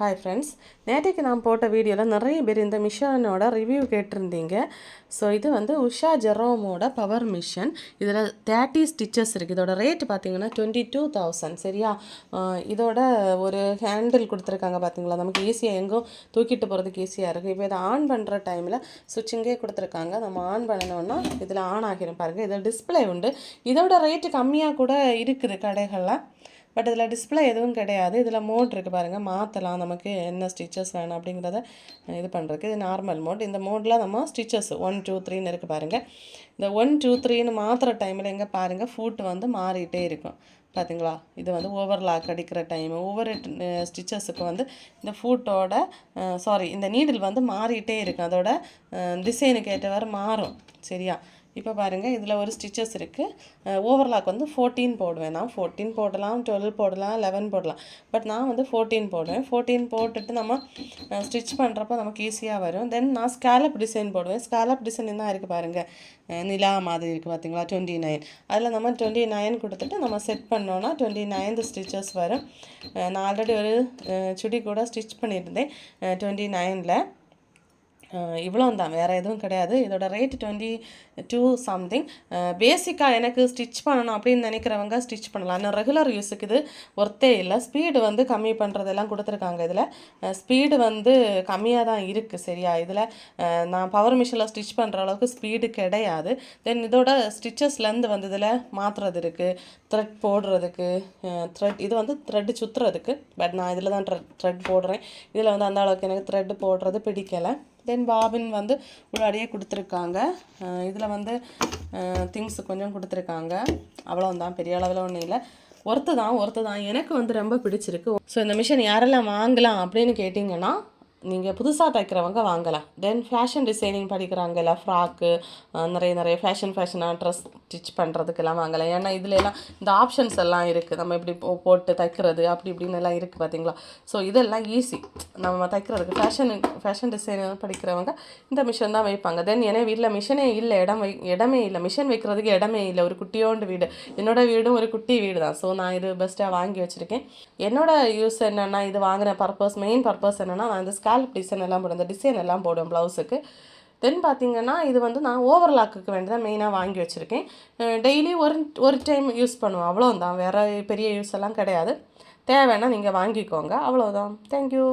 Hi friends நேற்றைக்கு நான் போட்ட வீடியோவில் நிறைய பேர் இந்த மிஷினோட ரிவ்யூ கேட்டிருந்தீங்க. ஸோ இது வந்து உஷா ஜெரோமோட பவர் மிஷின் இதில் தேர்ட்டி ஸ்டிச்சஸ் இருக்குது இதோட ரேட் பார்த்தீங்கன்னா டுவெண்ட்டி டூ தௌசண்ட் சரியா இதோட ஒரு ஹேண்டில் கொடுத்துருக்காங்க பார்த்தீங்களா நமக்கு ஈஸியாக எங்கோ தூக்கிட்டு போகிறதுக்கு ஈஸியாக இருக்குது இப்போ இதை ஆன் பண்ணுற டைமில் சுவிட்சிங்கே கொடுத்துருக்காங்க. நம்ம ஆன் பண்ணணும்னா இதில் ஆன் ஆகிரும் பாருங்கள் இதில் டிஸ்ப்ளே உண்டு. இதோட ரேட்டு கம்மியாக கூட இருக்குது கடைகளில். பட் இதில் டிஸ்ப்ளே எதுவும் கிடையாது. இதில் மோட் இருக்குது பாருங்கள் மாற்றலாம் நமக்கு என்ன ஸ்டிச்சஸ் வேணும் அப்படிங்கிறத இது பண்ணுறதுக்கு இது நார்மல் மோட் இந்த மோடில் நம்ம ஸ்டிச்சஸ் ஒன் டூ த்ரீன்னு இருக்குது பாருங்கள் இந்த ஒன் டூ த்ரீன்னு மாற்றுற டைமில் எங்கே பாருங்கள் ஃபுட் வந்து மாறிட்டே இருக்கும். பார்த்தீங்களா இது வந்து ஓவர்லாக் அடிக்கிற டைமு ஒவ்வொரு ஸ்டிச்சஸுக்கு வந்து இந்த ஃபூட்டோட சாரி இந்த நீடில் வந்து மாறிட்டே இருக்கும் அதோட டிசைனுக்கு ஏற்றவாறு மாறும். சரியா? இப்போ பாருங்கள் இதில் ஒரு ஸ்டிச்சஸ் இருக்குது ஓவர்லாக் வந்து ஃபோர்டீன் போடுவேன் நான். ஃபோர்டீன் போடலாம் டுவெல் போடலாம் லெவன் போடலாம். பட் நான் வந்து ஃபோர்டீன் போடுவேன். ஃபோர்டீன் போட்டுட்டு நம்ம ஸ்டிச் பண்ணுறப்போ நமக்கு ஈஸியாக வரும். தென் நான் ஸ்கேலப் டிசைன் போடுவேன். ஸ்கேலப் டிசைன் தான் இருக்குது பாருங்கள் நிலா மாதிரி இருக்குது பார்த்தீங்களா டுவெண்ட்டி நைன் அதில் நம்ம டுவெண்ட்டி நைன் கொடுத்துட்டு நம்ம செட் பண்ணோன்னா டுவெண்ட்டி நைன்த் ஸ்டிச்சஸ் வரும். நான் ஆல்ரெடி ஒரு சுடி கூட ஸ்டிச் பண்ணியிருந்தேன். டுவெண்ட்டி நைனில் இவ்வளோ தான் வேறு எதுவும் கிடையாது. இதோட ரேட் டுவெண்ட்டி டூ சம்திங் பேசிக்காக எனக்கு ஸ்டிச் பண்ணணும் அப்படின்னு நினைக்கிறவங்க ஸ்டிச் பண்ணலாம். ஆனால் ரெகுலர் யூஸுக்கு இது ஒர்த்தே இல்லை. ஸ்பீடு வந்து கம்மி பண்ணுறதெல்லாம் கொடுத்துருக்காங்க இதில். ஸ்பீடு வந்து கம்மியாக தான் இருக்குது சரியா? இதில் நான் பவர் மிஷினில் ஸ்டிச் பண்ணுற அளவுக்கு ஸ்பீடு கிடையாது. தென் இதோட ஸ்டிச்சஸ்லேருந்து வந்து இதில் மாற்றுறது இருக்குது த்ரெட் போடுறதுக்கு த்ரெட் இது வந்து த்ரெட் சுற்றுறதுக்கு பட் நான் இதில் தான் த்ரெட் த்ரெட் போடுறேன். இதில் வந்து அந்த அளவுக்கு எனக்கு த்ரெட் போடுறது பிடிக்கலை. தென் பாபின் வந்து உள்ளாடியே கொடுத்துருக்காங்க. இதில் வந்து திங்ஸ் கொஞ்சம் கொடுத்துருக்காங்க. அவ்வளோந்தான் பெரிய அளவில் ஒன்றும் இல்லை. ஒர்த்து தான் ஒர்த்து தான் எனக்கு வந்து ரொம்ப பிடிச்சிருக்கு. ஸோ இந்த மிஷின் யாரெல்லாம் வாங்கலாம் அப்படின்னு கேட்டிங்கன்னா நீங்கள் புதுசாக தைக்கிறவங்க வாங்கலாம். தென் ஃபேஷன் டிசைனிங் படிக்கிறாங்கல்ல ஃப்ராக்கு நிறைய நிறைய ஃபேஷன் ஃபேஷனாக ட்ரெஸ் ஸ்டிச் பண்ணுறதுக்கெல்லாம் வாங்கலாம். ஏன்னா இதுல எல்லாம் இந்த ஆப்ஷன்ஸ் எல்லாம் இருக்குது நம்ம இப்படி போ- போட்டு தைக்கிறது அப்படி இப்படின்னு எல்லாம் இருக்குது பார்த்தீங்களா ஸோ இதெல்லாம் ஈஸி நம்ம தைக்கிறதுக்கு ஃபேஷன் ஃபேஷன் டிசைனர் படிக்கிறவங்க இந்த மிஷின் தான் வைப்பாங்க. தென் ஏன்னா வீட்டில் மிஷினே இல்லை இடம் வை இடமே இல்லை. மிஷின் வைக்கிறதுக்கு இடமே இல்லை. ஒரு குட்டியோண்டு வீடு. என்னோட வீடும் ஒரு குட்டி வீடு தான். ஸோ நான் இது பெஸ்ட்டாக வாங்கி வச்சுருக்கேன். என்னோடய யூஸ் என்னென்னா இது வாங்கின பர்பஸ் மெயின் பர்பஸ் என்னென்னா நான் இந்த ஸ்கேல்ப் டிசைன் எல்லாம் போடும் இந்த டிசைன் எல்லாம் போடும் ப்ளவுஸுக்கு தென் பார்த்தீங்கன்னா இது வந்து நான் ஓவர்லாக்குக்கு வேண்டி தான் மெயினாக வாங்கி வச்சுருக்கேன். டெய்லி ஒரு ஒரு டைம் யூஸ் பண்ணுவோம் அவ்வளோதான் வேறு பெரிய யூஸ் எல்லாம் கிடையாது. தேவைன்னா நீங்கள் வாங்கிக்கோங்க. அவ்வளோதான் தேங்க்யூ